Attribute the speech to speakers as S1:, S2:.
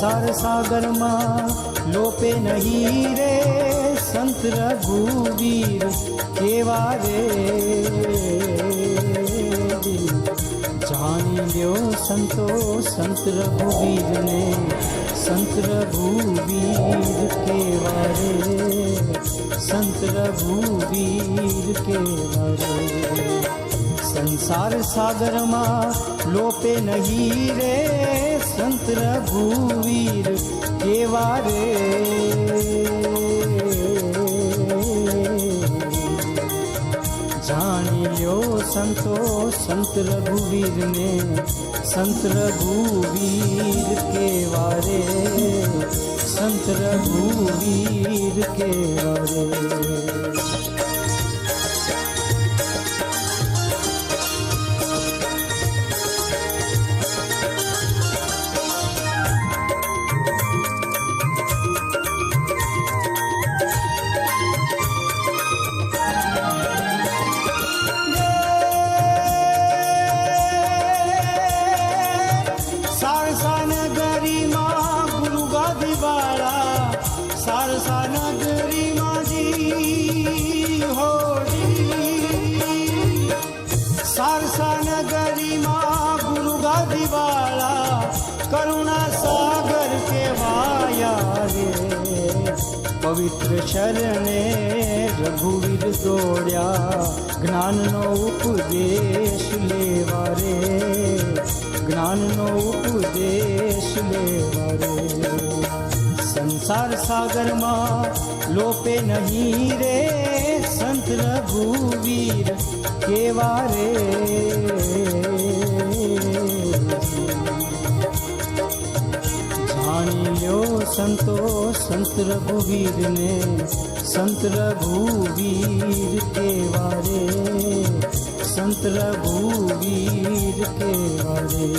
S1: સંસાર સાગરમાં લોપે નહીં રે સંત રઘુવીર કેવા રે જાણી લ્યો સંતો સંત રઘુવીરને સંત રઘુવીર કેવા રે સંત રઘુવીર કેવા રે સંસાર સાગરમાં લોપે નહીં રે, સંત રઘુવીર કેવા રે? જાણી લ્યો સંતો, સંત રઘુવીરને, સંત રઘુવીર કેવા રે? સંત રઘુવીર કેવા રે? करुणा सागर के माया रे। पवित्र शरणे रघुवीर दौड़ा ज्ञान नो उपदेश लेवा रे। ज्ञाननो उपदेश लेवा रे। संसार सागर सागरमा लोपे नहीं रे, संत रघुवीर केवा रे संत रघुवीर ने संत रघुवीर के बारे संत रघुवीर के बारे।